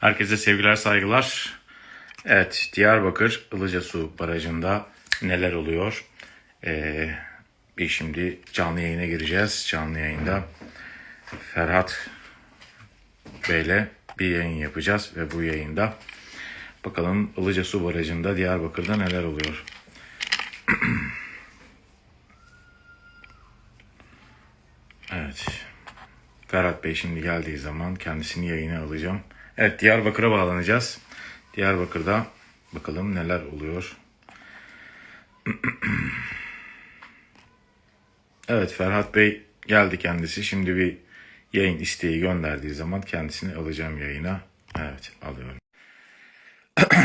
Herkese sevgiler, saygılar. Evet, Diyarbakır Ilıca Su Barajı'nda neler oluyor? Ee, bir şimdi canlı yayına gireceğiz. Canlı yayında Ferhat Bey'le bir yayın yapacağız ve bu yayında bakalım Ilıca Su Barajı'nda Diyarbakır'da neler oluyor? Evet. Ferhat Bey şimdi geldiği zaman kendisini yayına alacağım. Evet Diyarbakır'a bağlanacağız. Diyarbakır'da bakalım neler oluyor. Evet Ferhat Bey geldi kendisi. Şimdi bir yayın isteği gönderdiği zaman kendisini alacağım yayına. Evet alıyorum.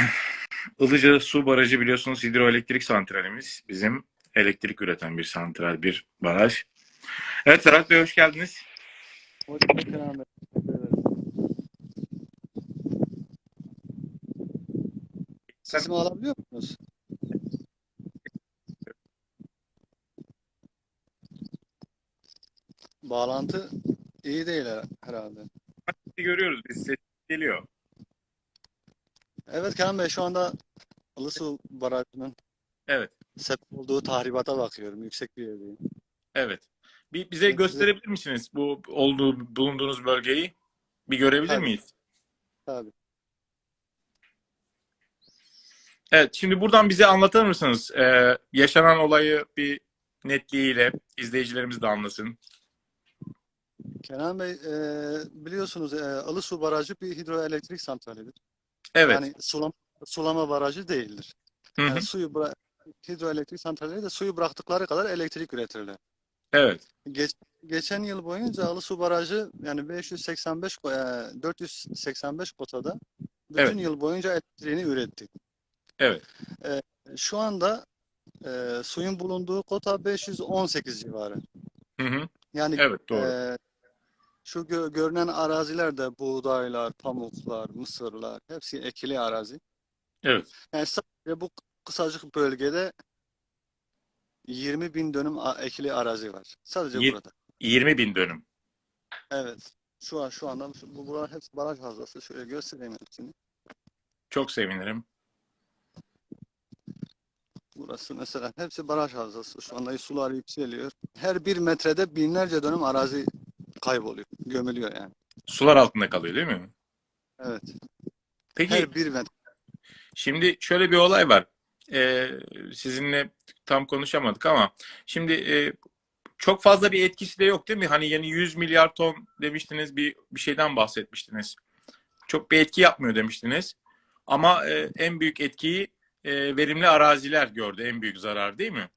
Ilıca Su Barajı biliyorsunuz hidroelektrik santralimiz. Bizim elektrik üreten bir santral, bir baraj. Evet Ferhat Bey hoş geldiniz. Hoş bulduk Kenan Bey. Teşekkür ederim. Sesimi alabiliyor musunuz? Bağlantı iyi değil her- herhalde. Görüyoruz biz ses geliyor. Evet Kenan Bey şu anda Ilısu Barajı'nın Evet. sebep olduğu tahribata bakıyorum. Yüksek bir yerdeyim. Evet. Bir bize Evet, gösterebilir misiniz bu olduğu bulunduğunuz bölgeyi? Bir görebilir Tabii. miyiz? Tabii. Evet. Şimdi buradan bize anlatır mısınız? Ee, yaşanan olayı bir netliğiyle izleyicilerimiz de anlasın. Kenan Bey e, biliyorsunuz e, Ilısu Barajı bir hidroelektrik santralidir. Evet. Yani sulama, sulama barajı değildir. Hı hı. Yani suyu hidroelektrik santralleri de suyu bıraktıkları kadar elektrik üretirler. Evet. Geç, geçen yıl boyunca Alısu Barajı yani 585 ko- e, 485 kotada bütün Evet. yıl boyunca elektriğini üretti. Evet. Şu anda e, suyun bulunduğu kota 518 civarı. Hı hı. Yani Evet doğru. e, şu gö- görünen arazilerde buğdaylar, pamuklar, mısırlar hepsi ekili arazi. Evet. Yani sadece bu kısacık bölgede 20 bin dönüm ekili arazi var. Sadece Yir- burada. 20 bin dönüm. Evet. Şu an şu anda bu buralar hepsi baraj havzası. Şöyle göstereyim hepsini. Çok sevinirim. Burası mesela hepsi baraj havzası. Şu anda sular yükseliyor. Her bir metrede binlerce dönüm arazi kayboluyor. Gömülüyor yani. Sular altında kalıyor değil mi? Evet. Peki Her bir metre. Şimdi şöyle bir olay var. Ee, sizinle tam konuşamadık ama şimdi e, çok fazla bir etkisi de yok değil mi? Hani yani 100 milyar ton demiştiniz bir bir şeyden bahsetmiştiniz. Çok bir etki yapmıyor demiştiniz. Ama e, en büyük etkiyi e, verimli araziler gördü. En büyük zarar değil mi?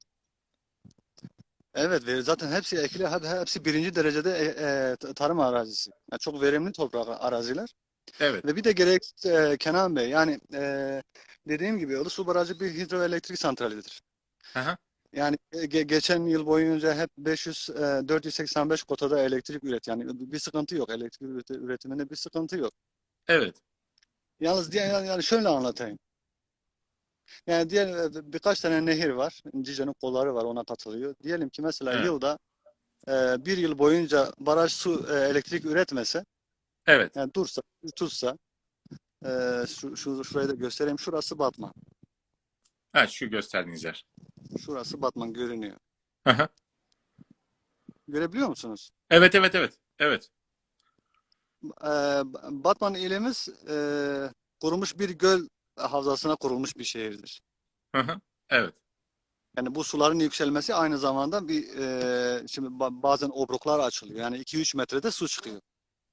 Evet ve zaten hepsi ekili hep- hepsi birinci derecede e, e, tarım arazisi. Yani çok verimli toprak araziler. Evet. Ve bir de gerek e, Kenan Bey yani e, dediğim gibi Ilısu Barajı bir hidroelektrik santralidir. Aha. Yani ge- geçen yıl boyunca hep 500 e, 485 kotada elektrik üret. Yani bir sıkıntı yok. Elektrik üret- üretiminde bir sıkıntı yok. Evet. Yalnız yani yani şöyle anlatayım. Yani diğer e, birkaç tane nehir var. Cica'nın kolları var ona katılıyor. Diyelim ki mesela Evet. yılda e, bir yıl boyunca baraj su e, elektrik üretmese Evet. yani dursa tutsa e, şu, şu şurayı da göstereyim. Şurası Batman. Ha, şu gösterdiğiniz yer. Şurası Batman görünüyor. Aha. Görebiliyor musunuz? Evet, evet, evet. Evet. E, Batman ilimiz e, kurumuş bir göl havzasına kurulmuş bir şehirdir. Hı hı. Evet. Yani bu suların yükselmesi aynı zamanda bir e, şimdi ba- bazen obruklar açılıyor. Yani 2-3 metrede su çıkıyor.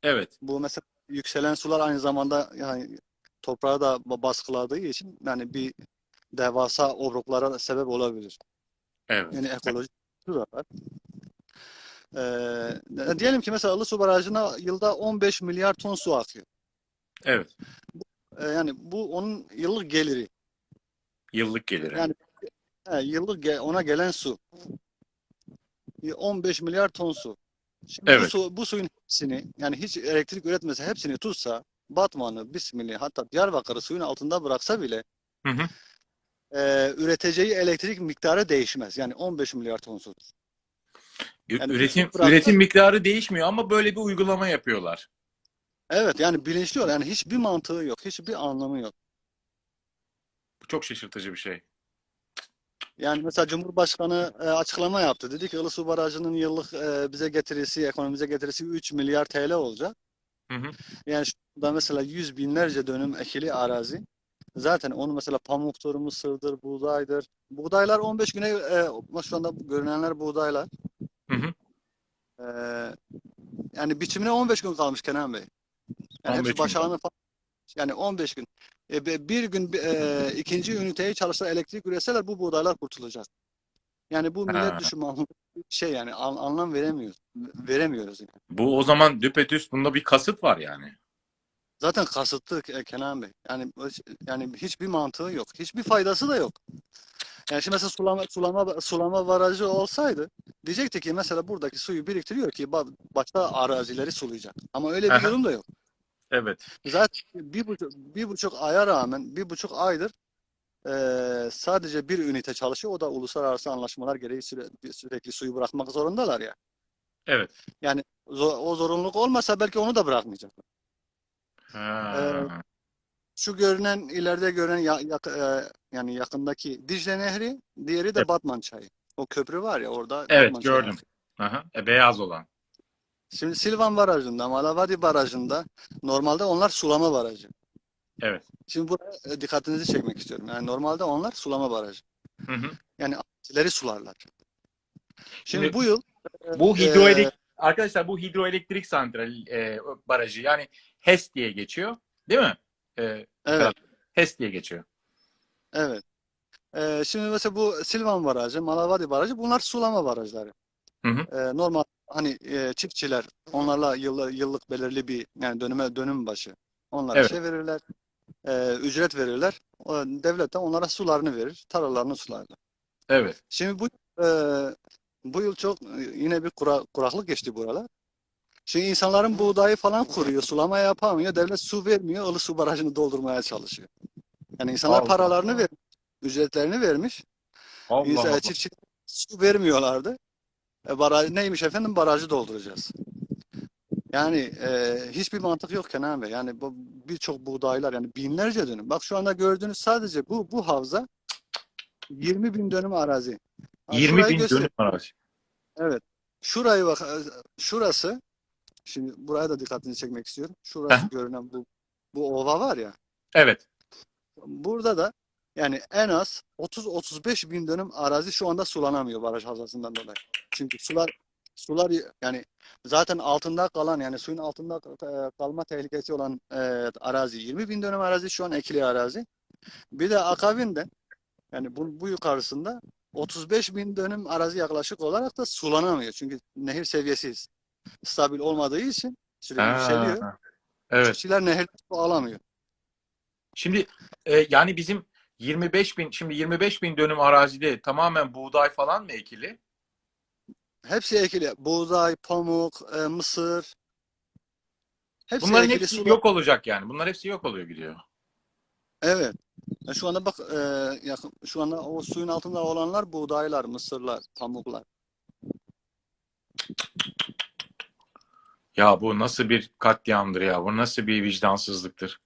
Evet. Bu mesela yükselen sular aynı zamanda yani toprağı da ba- baskıladığı için yani bir devasa obruklara sebep olabilir. Evet. Yani ekolojik su da var. Ee, diyelim ki mesela Ilısu Barajı'na yılda 15 milyar ton su akıyor. Evet. Ee, yani bu onun yıllık geliri. Yıllık gelir. Yani He, yıllık ge- ona gelen su. Bir 15 milyar ton su. Şimdi bu Evet. su, bu suyun hepsini yani hiç elektrik üretmese hepsini tutsa Batman'ı, Bismil'i hatta Diyarbakır'ı suyun altında bıraksa bile Hı hı. e, üreteceği elektrik miktarı değişmez. Yani 15 milyar ton su. Ü- Yani üretim bıraktı- üretim miktarı değişmiyor ama böyle bir uygulama yapıyorlar. Evet yani bilinçli ol. Yani hiçbir mantığı yok. Hiçbir anlamı yok. Bu çok şaşırtıcı bir şey. Yani mesela Cumhurbaşkanı e, açıklama yaptı. Dedi ki Ilısu Barajı'nın yıllık e, bize getirisi, ekonomimize getirisi 3 milyar TL olacak. Hı hı. Yani şurada mesela yüz binlerce dönüm ekili arazi. Zaten onu mesela pamuktur, mısırdır, buğdaydır. Buğdaylar 15 güne e, şu anda görünenler buğdaylar. Hı hı. E, yani biçimine 15 gün kalmış Kenan Bey. Yani 15 hepsi başağını falan. Yani 15 gün. E, bir gün e, ikinci üniteyi çalışsa elektrik üretseler bu buğdaylar kurtulacak. Yani bu millet Ha. düşmanlığı şey yani an- anlam veremiyoruz. Veremiyoruz yani. Bu o zaman düpedüz bunda bir kasıt var yani. Zaten kasıtlı Ke- Kenan Bey. Yani yani hiçbir mantığı yok. Hiçbir faydası da yok. Yani şimdi mesela sulama sulama sulama barajı olsaydı diyecekti ki mesela buradaki suyu biriktiriyor ki ba- başka arazileri sulayacak. Ama öyle bir durum da yok. Evet. Zaten bir buçuk, bir buçuk aya rağmen bir buçuk aydır eee, sadece bir ünite çalışıyor. O da uluslararası anlaşmalar gereği süre- sürekli suyu bırakmak zorundalar ya. Evet. Yani o zorunluluk olmasa belki onu da bırakmayacak. Ha. Şu görünen ileride görünen ya- yak- eee, yani yakındaki Dicle Nehri, diğeri de Evet. Batman Çayı. O köprü var ya orada Evet, Batman Çayı gördüm. Aha. E, beyaz olan. Şimdi Silvan Barajı'nda, Malavadi Barajı'nda normalde onlar sulama barajı. Evet. Şimdi buraya e, dikkatinizi çekmek istiyorum. Yani normalde onlar sulama barajı. Hı hı. Yani arazileri sularlar. Şimdi, Şimdi bu yıl Bu e, hidroelektrik arkadaşlar bu hidroelektrik santral e, barajı yani HES diye geçiyor. Değil mi? E, evet, HES diye geçiyor. evet. E, şimdi mesela bu Silvan Barajı, Malavadi Barajı bunlar sulama barajları. Hı hı. E, normal hani e, çiftçiler onlarla yıllık, yıllık belirli bir yani dönüme dönüm başı onlara Evet. şey verirler. e, ücret verirler. O, devlet de onlara sularını verir. Tarlalarını sularlar. Evet. Şimdi bu e, bu yıl çok e, yine bir kura- kuraklık geçti buralar. Şimdi insanların buğdayı falan kuruyor, sulama yapamıyor, devlet su vermiyor, ılı su barajını doldurmaya çalışıyor. Yani insanlar Allah paralarını Allah. vermiş, ücretlerini vermiş. Allah İnsan, Allah. çiftçi su vermiyorlardı. E, baraj neymiş efendim? Barajı dolduracağız. Yani e, hiçbir mantık yok Kenan Bey. Yani bu birçok buğdaylar yani binlerce dönüm. Bak şu anda gördüğünüz sadece bu bu havza 20 bin dönüm arazi. Ha, 20 şurayı bin göster- dönüm arazi. Evet. Şurayı bak, şurası. Şimdi buraya da dikkatini çekmek istiyorum. Şurası Aha. görünen bu bu ova var ya. Evet. Burada da yani en az 30-35 bin dönüm arazi şu anda sulanamıyor baraj havzasından dolayı. Çünkü sular sular yani zaten altında kalan yani suyun altında kalma tehlikesi olan e, arazi 20 bin dönüm arazi şu an ekili arazi. Bir de akabinde yani bu, bu yukarısında 35 bin dönüm arazi yaklaşık olarak da sulanamıyor. Çünkü nehir seviyesi stabil olmadığı için sürekli yükseliyor. Ha, Evet. Çiftçiler nehirden su alamıyor. Şimdi e, yani bizim 25 bin şimdi 25 bin dönüm arazide tamamen buğday falan mı ekili? Hepsi ekili. Buğday, pamuk, e, mısır. Hepsi Bunların ekili hepsi sular. yok olacak yani. Bunlar hepsi yok oluyor gidiyor. Evet. E, Şu anda bak e, yakın, şu anda o suyun altında olanlar buğdaylar, mısırlar, pamuklar. Ya bu nasıl bir katliamdır ya? Bu nasıl bir vicdansızlıktır?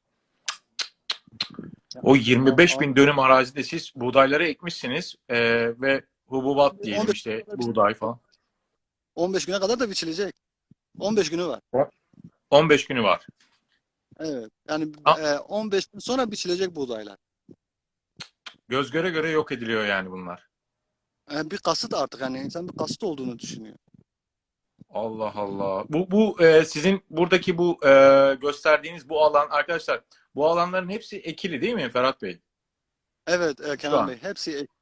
O 25 bin dönüm arazide siz buğdayları ekmişsiniz e, ve hububat diyelim 15 işte buğday falan. 15 güne kadar da biçilecek. 15 günü var. 15 günü var. Evet. Yani Ha. e, 15 gün sonra biçilecek buğdaylar. Göz göre göre yok ediliyor yani bunlar. E, bir kasıt artık yani insan bir kasıt olduğunu düşünüyor. Allah Allah. Bu bu e, sizin buradaki bu e, gösterdiğiniz bu alan arkadaşlar bu alanların hepsi ekili değil mi Ferhat Bey? Evet e, Kenan an. Bey hepsi ek-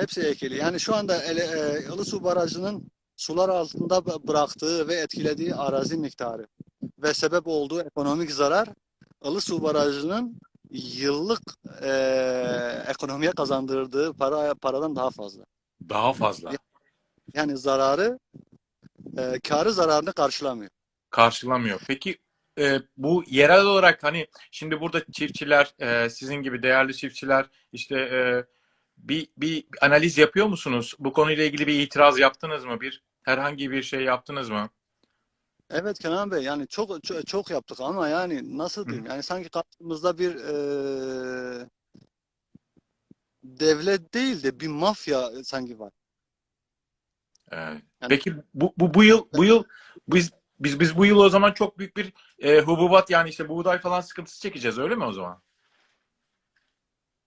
hepsi ekili. Yani şu anda ele, e, Ilısu Barajı'nın sular altında bıraktığı ve etkilediği arazi miktarı ve sebep olduğu ekonomik zarar Ilısu Barajı'nın yıllık e, ekonomiye kazandırdığı para paradan daha fazla. Daha fazla. Yani zararı e, karı zararını karşılamıyor. karşılamıyor. Peki e, bu yerel olarak hani şimdi burada çiftçiler e, sizin gibi değerli çiftçiler işte e, bir bir analiz yapıyor musunuz? Bu konuyla ilgili bir itiraz yaptınız mı? Bir herhangi bir şey yaptınız mı? Evet Kenan Bey yani çok çok, çok yaptık ama yani nasıl diyeyim yani sanki karşımızda bir eee, devlet değil de bir mafya sanki var. Yani- Peki bu, bu, bu yıl bu yıl biz biz biz bu yıl o zaman çok büyük bir e, hububat yani işte buğday falan sıkıntısı çekeceğiz öyle mi o zaman?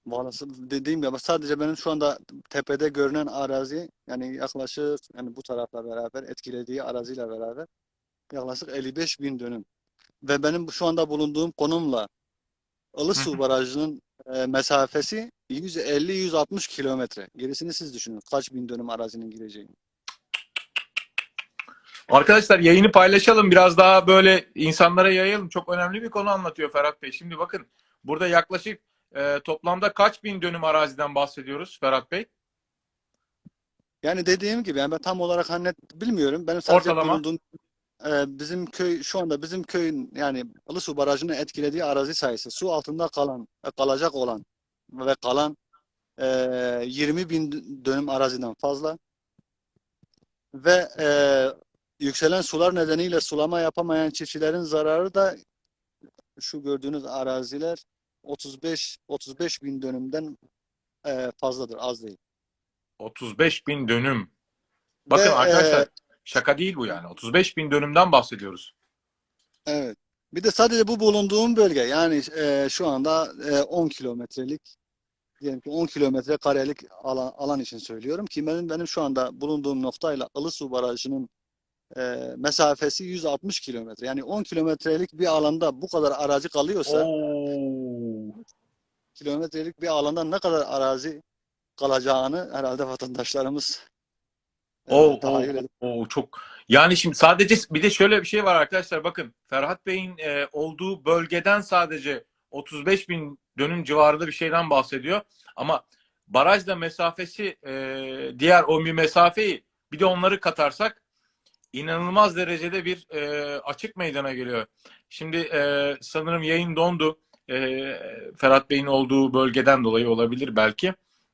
Vallahi dediğim gibi sadece benim şu anda tepede görünen arazi yani yaklaşık yani bu tarafla beraber etkilediği araziyle beraber yaklaşık 55 bin dönüm. Ve benim şu anda bulunduğum konumla Ilısu Barajı'nın e, mesafesi 150-160 kilometre. Gerisini siz düşünün. Kaç bin dönüm arazinin gireceğini. Arkadaşlar yayını paylaşalım biraz daha böyle insanlara yayalım. Çok önemli bir konu anlatıyor Ferhat Bey. Şimdi bakın burada yaklaşık e, toplamda kaç bin dönüm araziden bahsediyoruz Ferhat Bey? Yani dediğim gibi yani ben tam olarak hani bilmiyorum. Benim sadece Ortalama? bulunduğum e, bizim köy şu anda bizim köyün yani Ilısu Barajı'nın etkilediği arazi sayısı su altında kalan e, kalacak olan ve kalan e, 20 bin dönüm araziden fazla ve e, yükselen sular nedeniyle sulama yapamayan çiftçilerin zararı da şu gördüğünüz araziler 35 35 bin dönümden e, fazladır az değil. 35 bin dönüm. Bakın Ve, arkadaşlar e, şaka değil bu yani. 35 bin dönümden bahsediyoruz. Evet. Bir de sadece bu bulunduğum bölge yani e, şu anda e, 10 kilometrelik diyelim ki 10 kilometre karelik alan, alan için söylüyorum ki benim benim şu anda bulunduğum noktayla Ilısu Barajı'nın e, mesafesi 160 kilometre. Yani 10 kilometrelik bir alanda bu kadar arazi kalıyorsa Oo. Kilometrelik bir alanda ne kadar arazi kalacağını herhalde vatandaşlarımız e, tahayyül oo, edip oo, çok. Yani şimdi sadece bir de şöyle bir şey var arkadaşlar bakın Ferhat Bey'in e, olduğu bölgeden sadece 35 bin dönüm civarında bir şeyden bahsediyor. Ama barajla mesafesi e, diğer o bir mesafeyi bir de onları katarsak inanılmaz derecede bir e, açık meydana geliyor. Şimdi e, sanırım yayın dondu. E, Ferhat Bey'in olduğu bölgeden dolayı olabilir belki.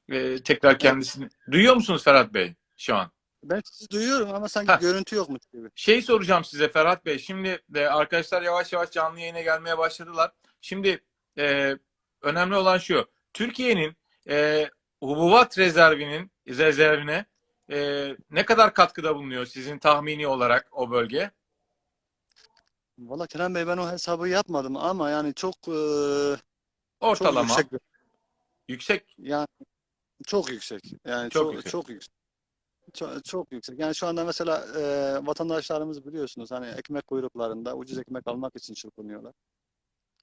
E, tekrar kendisini... Duyuyor musunuz Ferhat Bey şu an? ben sizi duyuyorum ama sanki Heh. görüntü yokmuş gibi. Şey soracağım size Ferhat Bey. Şimdi de arkadaşlar yavaş yavaş canlı yayına gelmeye başladılar. Şimdi e, önemli olan şu. Türkiye'nin e, hububat rezervinin rezervine e, ne kadar katkıda bulunuyor sizin tahmini olarak o bölge? Valla Kenan Bey ben o hesabı yapmadım ama yani çok e, çok Ortalama. yüksek bir- Yüksek. yani çok yüksek. Yani Çok çok yüksek. çok yüksek. Çok, çok yüksek. Yani şu anda mesela e, vatandaşlarımız biliyorsunuz hani ekmek kuyruklarında ucuz ekmek almak için çırpınıyorlar.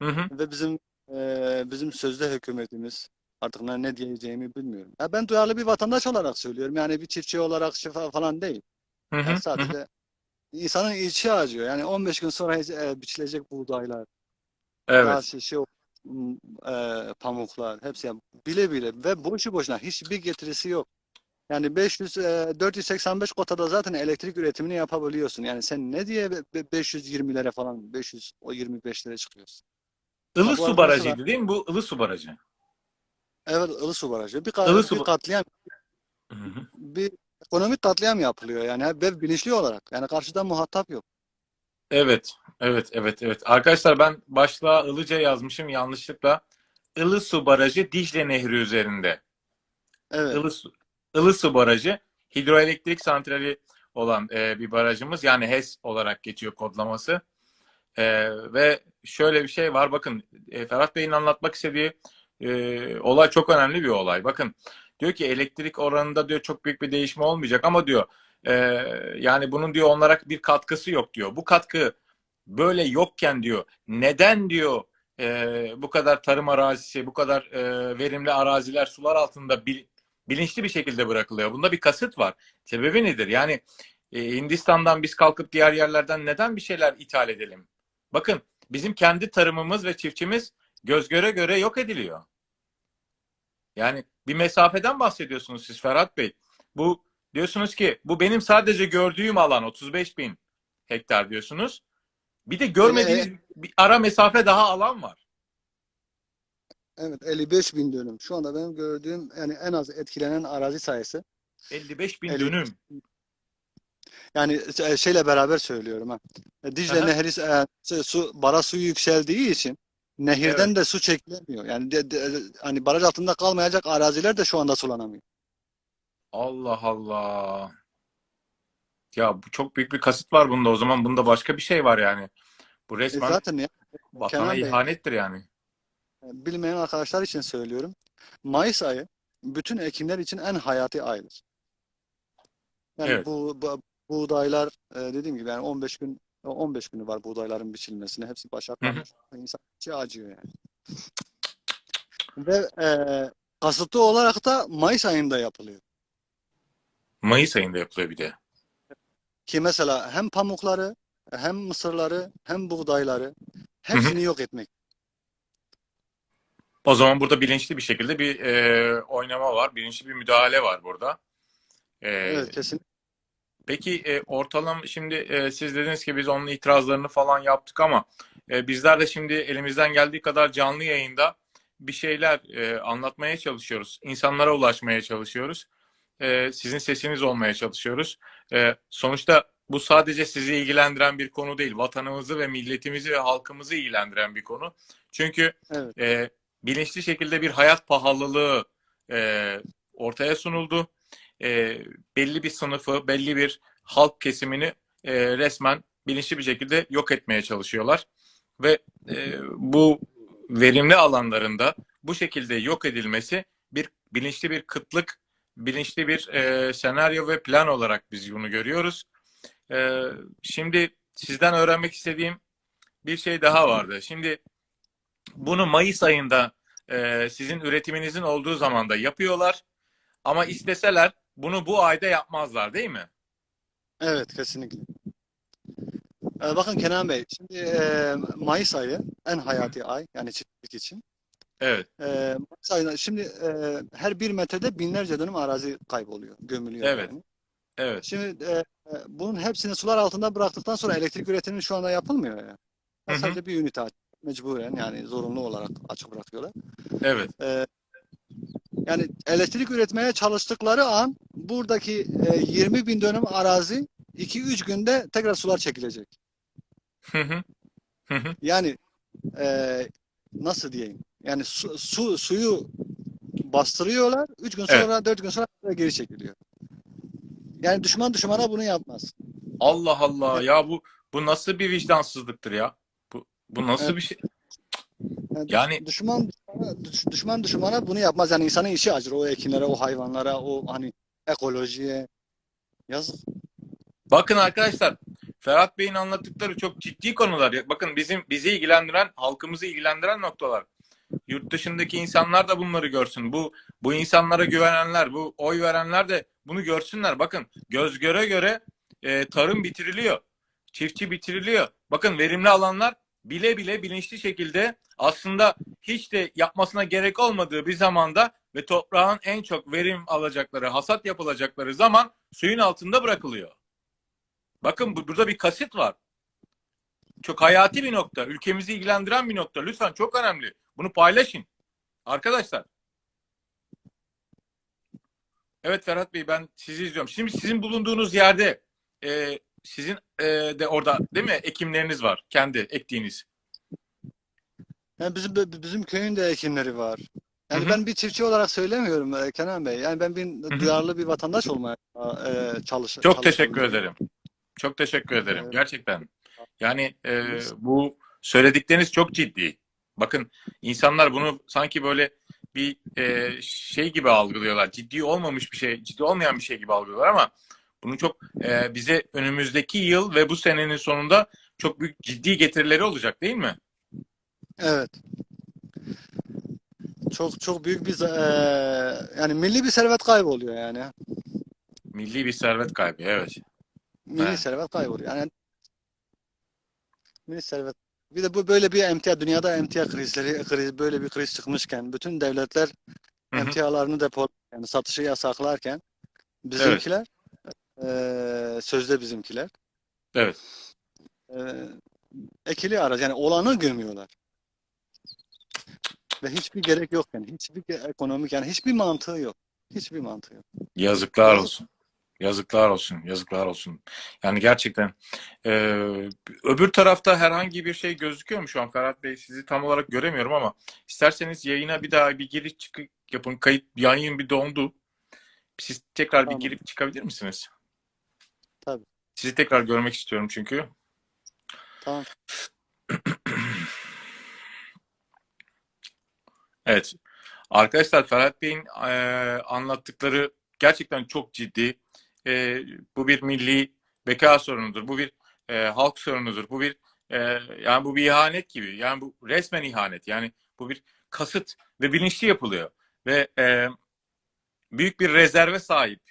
Hı hı. Ve bizim e, bizim sözde hükümetimiz artık ne, ne diyeceğimi bilmiyorum. Ya ben duyarlı bir vatandaş olarak söylüyorum. Yani bir çiftçi olarak şifa falan değil. Hı hı, Yani hı hı. sadece insanın içi acıyor. Yani 15 gün sonra e, biçilecek buğdaylar, daha Evet. şey, şey m, e, pamuklar hepsi yani bile bile ve boşu boşuna hiçbir getirisi yok. Yani 500 e, 485 kotada zaten elektrik üretimini yapabiliyorsun. Yani sen ne diye be- be- 520'lere falan 500 o 25'lere çıkıyorsun. Ilısu barajıydı değil mi? Bu Ilısu barajı. Evet Ilısu Barajı. Bir, ka- Ilısu bir katliam Hı hı. bir ekonomik katliam yapılıyor yani ve bilinçli olarak. Yani karşıda muhatap yok. Evet, evet, evet, evet. Arkadaşlar ben başlığa Ilıca yazmışım yanlışlıkla. Ilısu Barajı Dicle Nehri üzerinde. Evet. Ilısu, Ilısu Barajı hidroelektrik santrali olan e, bir barajımız. Yani HES olarak geçiyor kodlaması. E, ve şöyle bir şey var. Bakın e, Ferhat Bey'in anlatmak istediği e, olay çok önemli bir olay. Bakın diyor ki elektrik oranında diyor çok büyük bir değişme olmayacak ama diyor e, yani bunun diyor onlara bir katkısı yok diyor. Bu katkı böyle yokken diyor neden diyor e, bu kadar tarım arazisi, bu kadar e, verimli araziler sular altında bil- bilinçli bir şekilde bırakılıyor. Bunda bir kasıt var. Sebebi nedir? Yani e, Hindistan'dan biz kalkıp diğer yerlerden neden bir şeyler ithal edelim? Bakın bizim kendi tarımımız ve çiftçimiz göz göre göre yok ediliyor. Yani bir mesafeden bahsediyorsunuz siz Ferhat Bey. Bu diyorsunuz ki bu benim sadece gördüğüm alan 35 bin hektar diyorsunuz. Bir de görmediğiniz bir ara mesafe daha alan var. Evet 55 bin dönüm. Şu anda benim gördüğüm yani en az etkilenen arazi sayısı. 55 bin Evet. dönüm. Yani e, şeyle beraber söylüyorum ha. E, Dicle. Nehri e, su- su baraj suyu yükseldiği için nehirden de su çekilemiyor. Yani de- de- hani baraj altında kalmayacak araziler de şu anda sulanamıyor. Allah Allah. Ya bu çok büyük bir kasıt var bunda o zaman. Bunda başka bir şey var yani. Bu E, resmen zaten ya vatana Kenan Bey. ihanettir yani. bilmeyen arkadaşlar için söylüyorum. Mayıs ayı bütün ekimler için en hayati aydır. Yani Evet. bu, bu buğdaylar e, dediğim gibi yani 15 gün 15 günü var buğdayların biçilmesine. Hepsi başaklanmış. İnsan içi acıyor yani. Ve e, kasıtlı olarak da Mayıs ayında yapılıyor. Mayıs ayında yapılıyor bir de. Ki mesela hem pamukları, hem mısırları, hem buğdayları hepsini yok etmek. O zaman burada bilinçli bir şekilde bir e, oynama var. Bilinçli bir müdahale var burada. E, Evet kesin. Peki e, ortalama şimdi e, siz dediniz ki biz onun itirazlarını falan yaptık ama e, bizler de şimdi elimizden geldiği kadar canlı yayında bir şeyler e, anlatmaya çalışıyoruz. İnsanlara ulaşmaya çalışıyoruz. E, sizin sesiniz olmaya çalışıyoruz. E, sonuçta bu sadece sizi ilgilendiren bir konu değil. Vatanımızı ve milletimizi ve halkımızı ilgilendiren bir konu. Çünkü Evet. e, bilinçli şekilde bir hayat pahalılığı e, ortaya sunuldu. E, belli bir sınıfı, belli bir halk kesimini e, resmen bilinçli bir şekilde yok etmeye çalışıyorlar. Ve e, bu verimli alanlarında bu şekilde yok edilmesi bir bilinçli bir kıtlık, bilinçli bir e, senaryo ve plan olarak biz bunu görüyoruz. E, şimdi sizden öğrenmek istediğim bir şey daha vardı. Şimdi bunu Mayıs ayında e, sizin üretiminizin olduğu zamanda yapıyorlar. Ama isteseler bunu bu ayda yapmazlar değil mi? Evet kesinlikle. Ee, bakın Kenan Bey, şimdi e, Mayıs ayı en hayati ay yani çiftçilik için. Evet, E, Mayıs ayında şimdi e, her bir metrede binlerce dönüm arazi kayboluyor, gömülüyor Evet. yani. evet. Şimdi e, e, bunun hepsini sular altında bıraktıktan sonra elektrik üretimi şu anda yapılmıyor ya. Hı. Sadece bir ünite mecburen yani zorunlu olarak açık bırakıyorlar. Evet, E, yani elektrik üretmeye çalıştıkları an buradaki e, 20 bin dönüm arazi 2-3 günde tekrar sular çekilecek. Hı hı. Hı hı. Yani e, nasıl diyeyim? Yani su, su suyu bastırıyorlar. 3 gün Evet. sonra 4 gün sonra geri çekiliyor. Yani düşman düşmana bunu yapmaz. Allah Allah ya bu bu nasıl bir vicdansızlıktır ya? Bu bu nasıl Evet. bir şey? Yani, Yani- düşman düşmana, düşman düşmana bunu yapmaz. Yani insanın işi acır o ekinlere, o hayvanlara, o hani ekolojiye. Yazık. Bakın arkadaşlar Ferhat Bey'in anlattıkları çok ciddi konular. Bakın bizim bizi ilgilendiren, halkımızı ilgilendiren noktalar. Yurt dışındaki insanlar da bunları görsün. Bu bu insanlara güvenenler, bu oy verenler de bunu görsünler. Bakın göz göre göre e, tarım bitiriliyor. Çiftçi bitiriliyor. Bakın verimli alanlar bile bile bilinçli şekilde aslında hiç de yapmasına gerek olmadığı bir zamanda ve toprağın en çok verim alacakları, hasat yapılacakları zaman suyun altında bırakılıyor. Bakın bu- burada bir kasıt var. Çok hayati bir nokta. Ülkemizi ilgilendiren bir nokta. Lütfen çok önemli. Bunu paylaşın. Arkadaşlar. Evet Ferhat Bey ben sizi izliyorum. Şimdi sizin bulunduğunuz yerde e, sizin e, de orada değil mi ekimleriniz var. Kendi ektiğiniz. Yani bizim bizim köyün de ekinleri var. Yani Hı hı. ben bir çiftçi olarak söylemiyorum e, Kenan Bey. Yani ben bir hı. duyarlı bir vatandaş olmaya e, çalış Çok teşekkür ederim. Çok teşekkür ederim. Evet. Gerçekten. Yani e, bu söyledikleriniz çok ciddi. Bakın insanlar bunu sanki böyle bir e, şey gibi algılıyorlar. Ciddi olmamış bir şey, ciddi olmayan bir şey gibi algılıyorlar ama bunun çok e, bize önümüzdeki yıl ve bu senenin sonunda çok büyük ciddi getirileri olacak değil mi? Evet. Çok çok büyük bir e, yani milli bir servet kayboluyor yani. Milli bir servet kaybı. Evet. Milli Evet. servet kayboluyor. Yani milli servet. Bir de bu böyle bir emtia dünyada emtia krizleri kriz böyle bir kriz çıkmışken bütün devletler Hı hı. emtialarını depol yani satışı yasaklarken bizimkiler e, sözde bizimkiler Evet. e, ekili araç yani olanı gömüyorlar. Ve hiçbir gerek yok yani hiçbir ekonomik yani hiçbir mantığı yok. Hiçbir mantığı yok. Yazıklar olsun. Yazıklar olsun, yazıklar olsun. Yani gerçekten e, öbür tarafta herhangi bir şey gözüküyor mu şu an Ferhat Bey? Sizi tam olarak göremiyorum ama isterseniz yayına bir daha bir giriş çıkıp yapın. Kayıt yayın bir dondu. Siz tekrar bir Tamam. girip çıkabilir misiniz? Tabii. Sizi tekrar görmek istiyorum çünkü. Tamam. Evet. Arkadaşlar Ferhat Bey'in e, anlattıkları gerçekten çok ciddi. E, bu bir milli beka sorunudur. Bu bir e, halk sorunudur. Bu bir e, yani bu bir ihanet gibi. Yani bu resmen ihanet. Yani bu bir kasıt ve bilinçli yapılıyor. Ve e, büyük bir rezerve sahip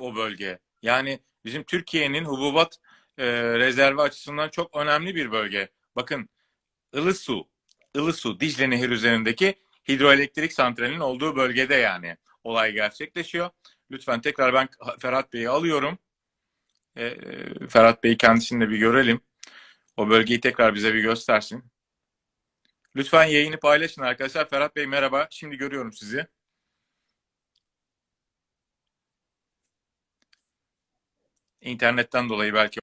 o bölge. Yani bizim Türkiye'nin hububat e, rezervi açısından çok önemli bir bölge. Bakın Ilısu, Ilısu Dicle Nehri üzerindeki hidroelektrik santralinin olduğu bölgede yani olay gerçekleşiyor. Lütfen tekrar ben Ferhat Bey'i alıyorum. E, Ferhat Bey'i kendisini de bir görelim. O bölgeyi tekrar bize bir göstersin. Lütfen yayını paylaşın arkadaşlar. Ferhat Bey merhaba. Şimdi görüyorum sizi. İnternetten dolayı belki